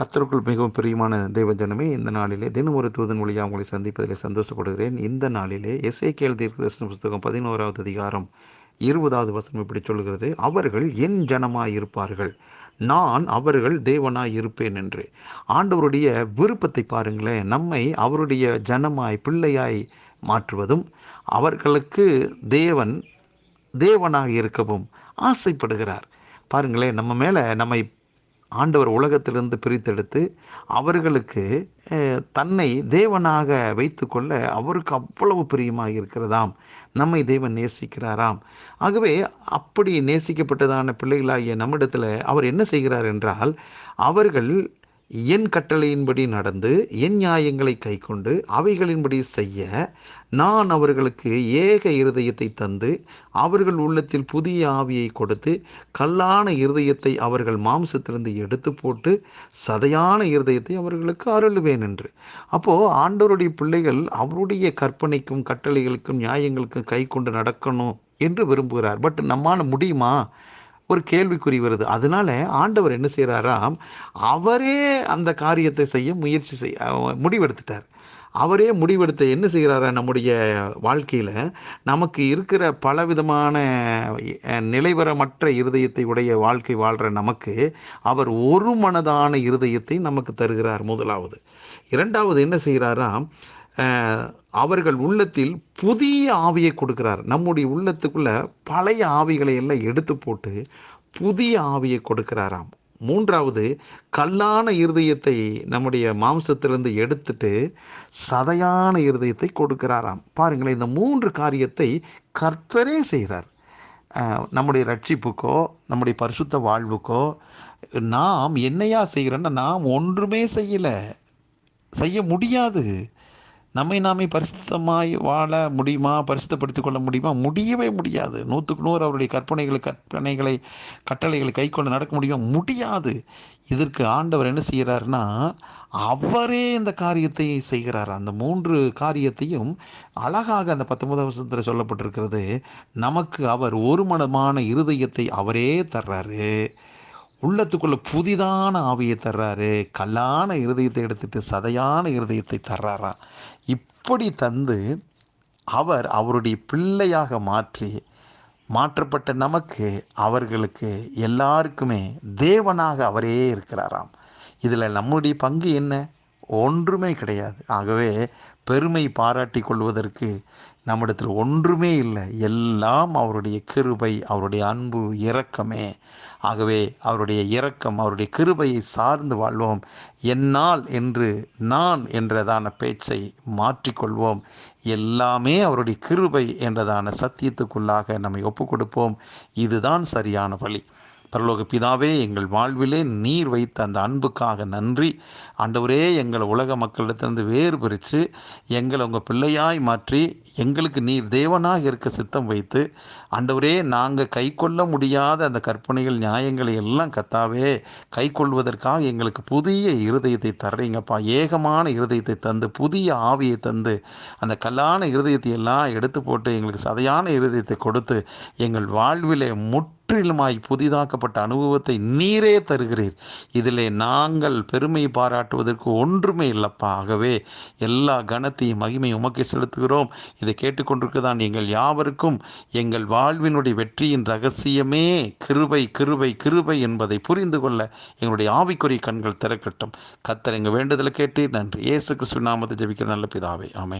கர்த்தருக்குள் மிகவும் பிரியமான தேவஜனமே இந்த நாளிலே தினம் ஒரு தூதன் மொழியாக உங்களை சந்திப்பதில் சந்தோஷப்படுகிறேன். இந்த நாளிலே எஸ்ஏகேல் தீர்க்கதர்சன புஸ்தகம் பதினோராவது அதிகாரம் இருபதாவது வசனம் இப்படி சொல்கிறது அவர்கள் என் ஜனமாய் இருப்பார்கள். நான் அவர்கள் தேவனாய் இருப்பேன் என்று. ஆண்டவருடைய விருப்பத்தை பாருங்களேன். நம்மை அவருடைய ஜனமாய் பிள்ளையாய் மாற்றுவதும் அவர்களுக்கு தேவன் தேவனாக இருக்கவும் ஆசைப்படுகிறார். பாருங்களேன் நம்ம மேலே நம்மை ஆண்டவர் உலகத்திலிருந்து பிரித்தெடுத்து அவர்களுக்கு தன்னை தேவனாக வைத்துக்கொள்ள அவருக்கு அவ்வளவு பிரியமாக இருக்கிறதாம். நம்மை தேவன் நேசிக்கிறாராம். ஆகவே அப்படி நேசிக்கப்பட்டதான பிள்ளைகளாகிய நம்மிடத்தில் அவர் என்ன செய்கிறார் என்றால் அவர்கள் என் கட்டளையின்படி நடந்து என் நியாயங்களை கைக்கொண்டு அவைகளின்படி செய்ய நான் அவர்களுக்கு ஏக இருதயத்தை தந்து அவர்கள் உள்ளத்தில் புதிய ஆவியை கொடுத்து கல்லான இருதயத்தை அவர்கள் மாம்சத்திலிருந்து எடுத்து போட்டு சதையான இருதயத்தை அவர்களுக்கு அருளுவேன் என்று. அப்போது ஆண்டவருடைய பிள்ளைகள் அவருடைய கற்பனைக்கும் கட்டளைகளுக்கும் நியாயங்களுக்கும் கை கொண்டு நடக்கணும் என்று விரும்புகிறார். பட் நம்மால் முடியுமா? ஒரு கேள்விக்குறி வருது. அதனால ஆண்டவர் என்ன செய்கிறாராம் அவரே அந்த காரியத்தை செய்ய முயற்சி செய் முடிவெடுத்துட்டார். அவரே முடிவெடுத்து என்ன செய்கிறாரா நம்முடைய வாழ்க்கையில்? நமக்கு இருக்கிற பலவிதமான நிலைவரமற்ற இருதயத்தை உடைய வாழ்க்கை வாழ்கிற நமக்கு அவர் ஒரு மனதான இருதயத்தை நமக்கு தருகிறார் முதலாவது. இரண்டாவது என்ன செய்கிறாராம் அவர்கள் உள்ளத்தில் புதிய ஆவியை கொடுக்கிறார். நம்முடைய உள்ளத்துக்குள்ள பழைய ஆவிகளை எல்லாம் எடுத்து போட்டு புதிய ஆவியை கொடுக்கிறாராம். மூன்றாவது கல்லான இருதயத்தை நம்முடைய மாம்சத்திலிருந்து எடுத்துட்டு சதையான இருதயத்தை கொடுக்கிறாராம். பாருங்களேன் இந்த மூன்று காரியத்தை கர்த்தரே செய்கிறார். நம்முடைய ரட்சிப்புக்கோ நம்முடைய பரிசுத்த வாழ்வுக்கோ நாம் என்னையா செய்கிறோன்னா நாம் ஒன்றுமே செய்யலை. செய்ய முடியாது. நம்மை நாமே பரிசுத்தமாய் வாழ முடியுமா? பரிசுத்தப்படுத்திக் கொள்ள முடியுமா? முடியவே முடியாது. நூற்றுக்கு நூறு அவருடைய கற்பனைகளை கற்பனைகளை கட்டளைகளை கை கொண்டு நடக்க முடியுமா? முடியாது. இதற்கு ஆண்டவர் என்ன செய்கிறாருன்னா அவரே இந்த காரியத்தை செய்கிறார். அந்த மூன்று காரியத்தையும் அழகாக அந்த பத்தொன்பதாம் வருஷத்தில் சொல்லப்பட்டிருக்கிறது. நமக்கு அவர் ஒரு மனமான இருதயத்தை அவரே தர்றாரு. உள்ளத்துக்குள்ள புதிதான ஆவியை தர்றாரு. கல்லான இருதயத்தை எடுத்துட்டு சதையான இருதயத்தை தர்றாராம். இப்படி தந்து அவர் அவருடைய பிள்ளையாக மாற்றி மாற்றப்பட்ட நமக்கு அவர்களுக்கு எல்லாருக்குமே தேவனாக அவரே இருக்கிறாராம். இதில் நம்முடைய பங்கு என்ன? ஒன்றுமே கிடையாது. ஆகவே பெருமை பாராட்டி கொள்வதற்கு நம்மிடத்தில் ஒன்றுமே இல்லை. எல்லாம் அவருடைய கிருபை அவருடைய அன்பு இரக்கமே. ஆகவே அவருடைய இரக்கம் அவருடைய கிருபையை சார்ந்து வாழ்வோம். என்னால் என்று நான் என்றதான பேச்சை மாற்றிக்கொள்வோம் எல்லாமே அவருடைய கிருபை என்றதான சத்தியத்துக்குள்ளாக நம்மை ஒப்புக்கொடுப்போம் இதுதான் சரியான வழி. பரலோக பிதாவே எங்கள் வாழ்விலே நீர் வைத்த அந்த அன்புக்காக நன்றி. ஆண்டவரே எங்களை உலக மக்களிடத்திலிருந்து வேறு பிரித்து எங்களை உங்கள் பிள்ளையாய் மாற்றி எங்களுக்கு நீர் தேவனாக இருக்க சித்தம் வைத்து ஆண்டவரே நாங்கள் கை கொள்ள முடியாத அந்த கற்பனைகள் நியாயங்களை எல்லாம் கத்தாவே கை கொள்வதற்காக எங்களுக்கு புதிய இருதயத்தை தர்றீங்கப்பா. ஏகமான இருதயத்தை தந்து புதிய ஆவியை தந்து அந்த கல்லான இருதயத்தை எல்லாம் எடுத்து போட்டு எங்களுக்கு சதையான இருதயத்தை கொடுத்து எங்கள் வாழ்விலே முட் முற்றிலுமாய் புதிதாக்கப்பட்ட அனுபவத்தை நீரே தருகிறீர். இதிலே நாங்கள் பெருமை பாராட்டுவதற்கு ஒன்றுமே இல்லப்பா. ஆகவே எல்லா கனத்தையும் மகிமை உமக்கு செலுத்துகிறோம். இதை கேட்டுக்கொண்டிருக்கதான் எங்கள் யாவருக்கும் எங்கள் வாழ்வினுடைய வெற்றியின் ரகசியமே கிருபை கிருபை கிருபை என்பதை புரிந்து கொள்ள எங்களுடைய ஆவிக்குரிய கண்கள் திறக்கட்டும். கத்தர் எங்கள் வேண்டுதலை கேட்டு நன்றி. இயேசு கிருஷ்ண நாமத்தை ஜபிக்கிற நல்ல பிதாவே. ஆமை